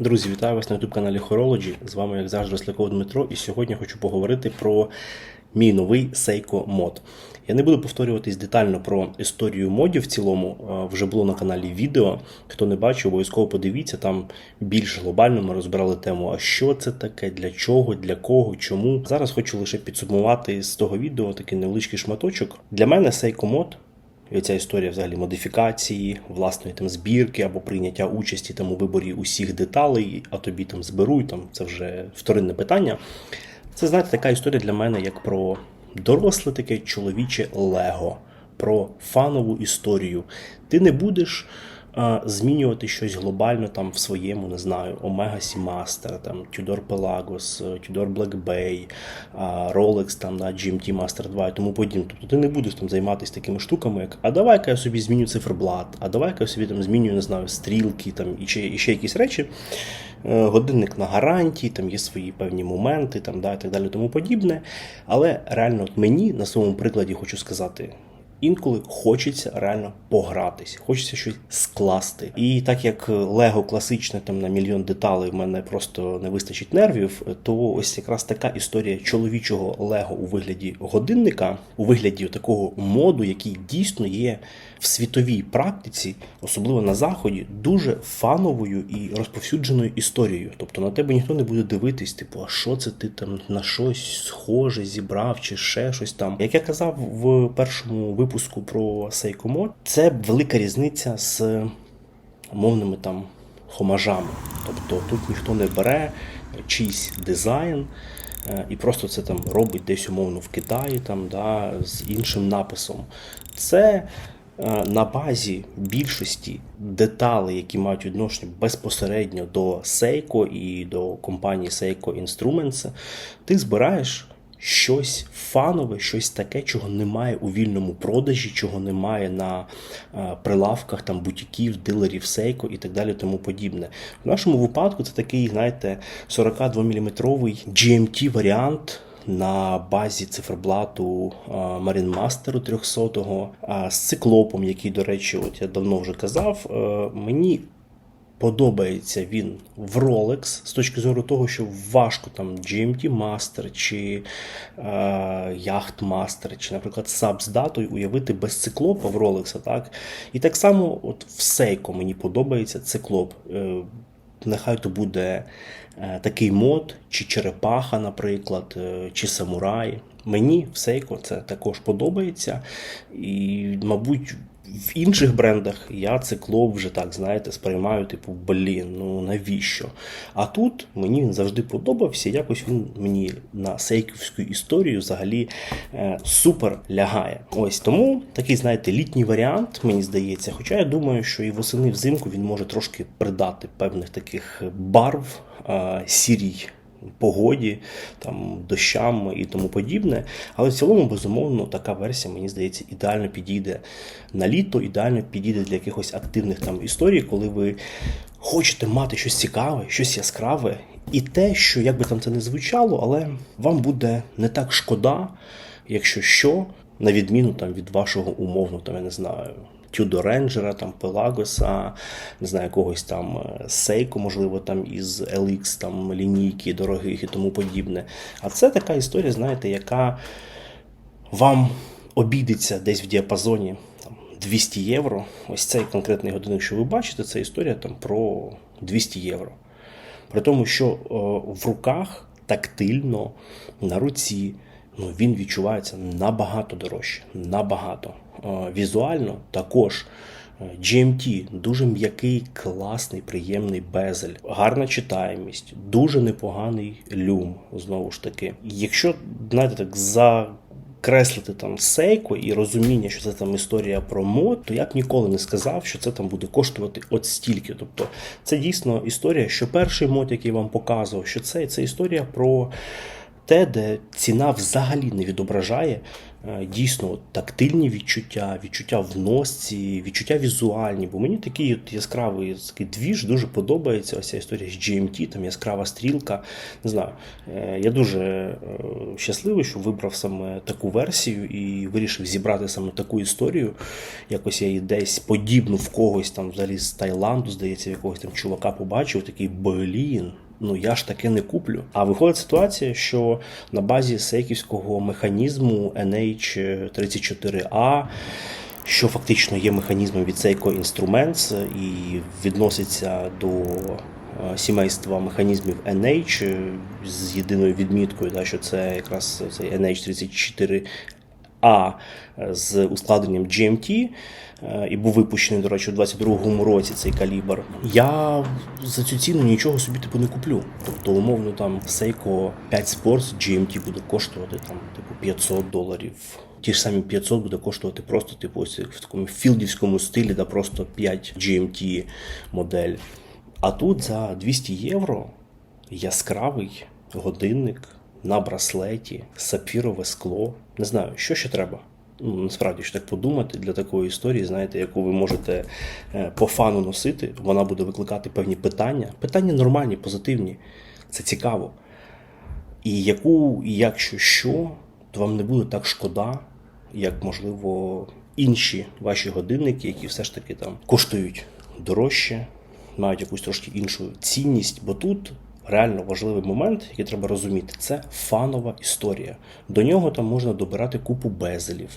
Друзі, вітаю вас на youtube каналі Horology. З вами, як завжди, Росляков Дмитро, і сьогодні хочу поговорити про мій новий Seiko мод. Я не буду повторюватись детально про історію модів в цілому. Вже було на каналі відео. Хто не бачив, обов'язково подивіться. Там більш глобально ми розбирали тему, а що це таке, для чого, для кого, чому. Зараз хочу лише підсумувати з того відео такий невеличкий шматочок. Для мене Seiko мод і ця історія взагалі модифікації, власної там збірки або прийняття участі там у виборі усіх деталей, а тобі там зберуть, там це вже вторинне питання. Це знаєте, така історія для мене, як про доросле таке чоловіче лего, про фанову історію. Ти не будеш змінювати щось глобально там в своєму, не знаю, Omega Seamaster, там Tudor Pelagos, Tudor Black Bay, Rolex там на GMT Master 2 і тому подібне. Тобто ти не будеш там займатися такими штуками, як а давай-ка я собі зміню циферблат, а давай-ка я собі там зміню, не знаю, стрілки там і ще, і ще якісь речі. Е, Годинник на гарантії, там є свої певні моменти, там, да, і так далі, тому подібне. Але реально, от мені на своєму прикладі хочу сказати. Інколи хочеться реально погратись, хочеться щось скласти. І так як Лего класичне там на мільйон деталей в мене просто не вистачить нервів, то ось якраз така історія чоловічого Лего у вигляді годинника, у вигляді такого моду, який дійсно є в світовій практиці, особливо на заході, дуже фановою і розповсюдженою історією. Тобто на тебе ніхто не буде дивитись, типу, а що це ти там на щось схоже зібрав, чи ще щось там. Як я казав в першому випуску про Seiko це велика різниця з мовними там хомажами. Тобто тут ніхто не бере чийсь дизайн. е, І просто це там робить десь умовно в Китаї, там, да, з іншим написом. Це е, на базі більшості деталей, які мають відношення безпосередньо до Seiko і до компанії Seiko Instruments, ти збираєш щось фанове, щось таке, чого немає у вільному продажі, чого немає на е, прилавках там бутіків, дилерів Seiko і так далі, тому подібне. В нашому випадку це такий, знаєте, 42 мм GMT варіант на базі циферблату а, Marine Master 300 а, з циклопом, який, до речі, от я давно вже казав, е, мені подобається він в Rolex з точки зору того, що важко там GMT Master чи е, Yacht Master, чи, наприклад, Sub з уявити без циклопа в Rolex. Так? І так само от в Seiko мені подобається циклоп. Е, Нехай то буде е, такий мод, чи черепаха, наприклад, е, чи самурай. Мені в Seiko це також подобається. І, мабуть, в інших брендах я циклоп вже так, знаєте, сприймаю, типу, блін, ну навіщо? А тут мені він завжди подобався, якось він мені на сейківську історію взагалі е, супер лягає. Ось тому такий, знаєте, літній варіант, мені здається. Хоча я думаю, що і восени взимку він може трошки придати певних таких барв е, сірій погоді, там, дощам і тому подібне. Але в цілому, безумовно, така версія, мені здається, ідеально підійде на літо, ідеально підійде для якихось активних там історій, коли ви хочете мати щось цікаве, щось яскраве, і те, що як би там це не звучало, але вам буде не так шкода, якщо що, на відміну там від вашого умовно, там я не знаю. Тюдо Ренджера, там Пелагоса, не знаю, якогось там Сейко, можливо, там із LX, там лінійки дорогих і тому подібне. А це така історія, знаєте, яка вам обійдеться десь в діапазоні там, 200 євро. Ось цей конкретний годинник, що ви бачите, це історія там про 200 євро. При тому, що о, в руках тактильно, на руці, ну, він відчувається набагато дорожче. Набагато. Візуально також. е, GMT дуже м'який, класний, приємний безель, гарна читаємість, дуже непоганий люм. Знову ж таки, якщо знаєте, так закреслити там сейко і розуміння, що це там історія про мод, то я б ніколи не сказав, що це там буде коштувати от стільки. Тобто, це дійсно історія, що перший мод, який вам показував, що це, це історія про те, де ціна взагалі не відображає дійсно тактильні відчуття, відчуття в носці, відчуття візуальні. Бо мені такий от яскравий такий двіж дуже подобається. Ось ця історія з GMT, там яскрава стрілка. Не знаю. Е, Я дуже е, щасливий, що вибрав саме таку версію і вирішив зібрати саме таку історію. Якось я її десь подібну в когось там взагалі з Таїланду, здається, якогось там чувака побачив, такий блін. Ну я ж таке не куплю. А виходить ситуація, що на базі сейківського механізму NH34A, що фактично є механізмом від Seiko Instruments і відноситься до е, сімейства механізмів NH е, з єдиною відміткою, що це якраз цей NH34 а з ускладненням GMT е, і був випущений, до речі, у 22-му році цей калібр. Я за цю ціну нічого собі типу не куплю. Тобто, умовно, там Seiko 5 Sports GMT буде коштувати там типу 500 доларів. Ті ж самі 500 буде коштувати просто типу ось в такому філдівському стилі, да просто 5 GMT модель. А тут за 200 євро яскравий годинник на браслеті, сапфірове скло. Не знаю, що ще треба. Ну, насправді, що так подумати для такої історії, знаєте, яку ви можете е, по фану носити, вона буде викликати певні питання. Питання нормальні, позитивні. Це цікаво. І яку, і якщо що, то вам не буде так шкода, як, можливо, інші ваші годинники, які все ж таки там коштують дорожче, мають якусь трошки іншу цінність, бо тут. Реально важливий момент, який треба розуміти, це фанова історія. До нього там можна добирати купу безелів.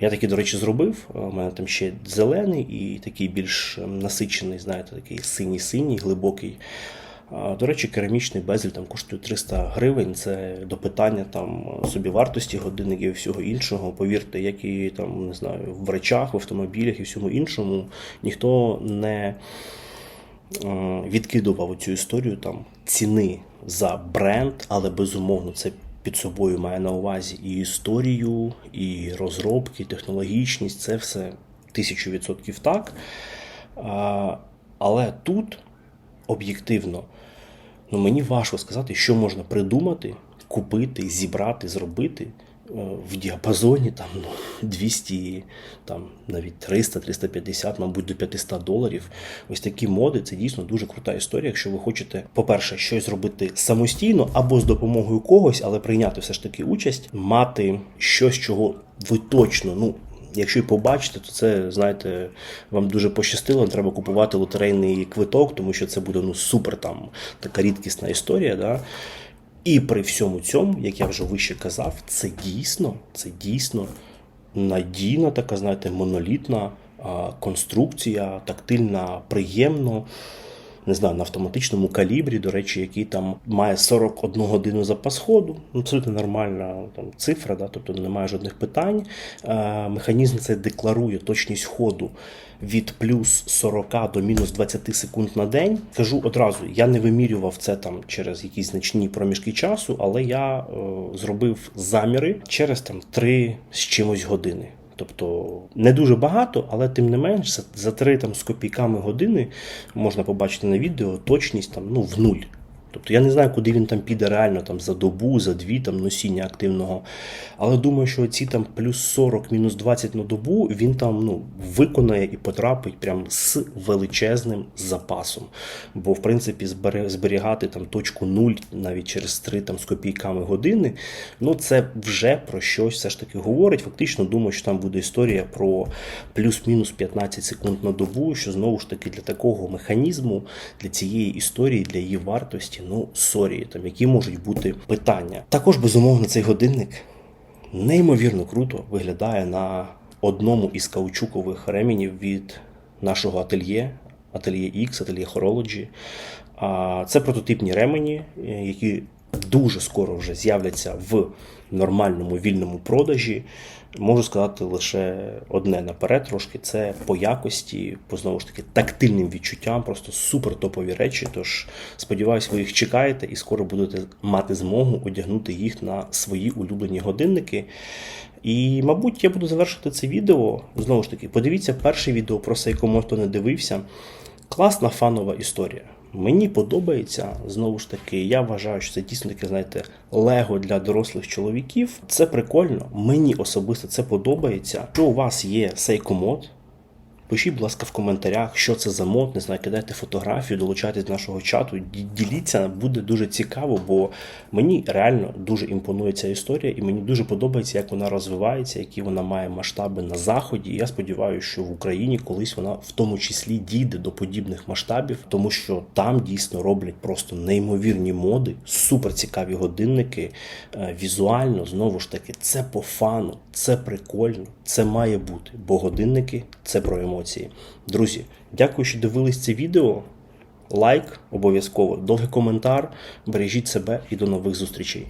Я такий, до речі, зробив. У мене там ще зелений і такий більш ем, насичений, знаєте, такий синій-синій, глибокий. До речі, керамічний безель там коштує 300 гривень. Це до питання там собівартості годинників і всього іншого. Повірте, як і там не знаю, в речах, в автомобілях і всьому іншому ніхто не е, відкидував цю історію там ціни за бренд, але безумовно це під собою має на увазі і історію, і розробки, і технологічність. Це все тисячу відсотків так. Але тут об'єктивно, ну мені важко сказати, що можна придумати, купити, зібрати, зробити е, в діапазоні там ну, 200, там навіть 300, 350, мабуть, до 500 доларів. Ось такі моди це дійсно дуже крута історія. Якщо ви хочете, по-перше, щось зробити самостійно або з допомогою когось, але прийняти все ж таки участь, мати щось, чого ви точно, ну. Якщо і побачите, то це знаєте, вам дуже пощастило. Треба купувати лотерейний квиток, тому що це буде ну супер там така рідкісна історія. Да? І при всьому цьому, як я вже вище казав, це дійсно, це дійсно надійна, така, знаєте, монолітна конструкція, тактильна, приємно. Не знаю, на автоматичному калібрі, до речі, який там має 41 годину запас ходу. Абсолютно нормальна там, цифра, да, тобто немає жодних питань. Е, механізм це декларує точність ходу від плюс 40 до мінус 20 секунд на день. Кажу одразу, я не вимірював це там через якісь значні проміжки часу, але я е, зробив заміри через там 3 з чимось години. Тобто не дуже багато, але тим не менш за, 3 там, з копійками години можна побачити на відео точність там, ну, в нуль. Тобто я не знаю, куди він там піде реально там, за добу, за дві там, носіння активного. Але думаю, що ці там плюс 40, мінус 20 на добу він там ну, виконає і потрапить прям з величезним запасом. Бо, в принципі, зберігати там точку 0 навіть через 3 там, з копійками години, ну це вже про щось все ж таки говорить. Фактично думаю, що там буде історія про плюс-мінус 15 секунд на добу, що знову ж таки для такого механізму, для цієї історії, для її вартості, ну сорі, там які можуть бути питання. Також, безумовно, цей годинник неймовірно круто виглядає на одному із каучукових ремінів від нашого ательє, ательє X, ательє Horology. А Це прототипні ремені, е, які дуже скоро вже з'являться в нормальному вільному продажі. Можу сказати лише одне наперед, трошки це по якості, по знову ж таки тактильним відчуттям, просто супер топові речі. Тож сподіваюся, ви їх чекаєте і скоро будете мати змогу одягнути їх на свої улюблені годинники. І, мабуть, я буду завершити це відео. Знову ж таки, подивіться перше відео про Seiko, хто не дивився. Класна фанова історія. Мені подобається знову ж таки. Я вважаю, що це дійсно таке, знаєте, лего для дорослих чоловіків. Це прикольно. Мені особисто це подобається. Що у вас є сейкомод, Пишіть, будь ласка, в коментарях, що це за мод, не знаю, кидайте фотографію, долучайтесь до нашого чату, діліться, буде дуже цікаво, бо мені реально дуже імпонує ця історія, і мені дуже подобається, як вона розвивається, які вона має масштаби на заході. І я сподіваюся, що в Україні колись вона в тому числі дійде до подібних масштабів, тому що там дійсно роблять просто неймовірні моди, супер цікаві годинники. Е, Візуально, знову ж таки, це по фану, це прикольно, це має бути, бо годинники це про емоції. Друзі, дякую, що дивились це відео. Лайк обов'язково, довгий коментар. Бережіть себе і до нових зустрічей.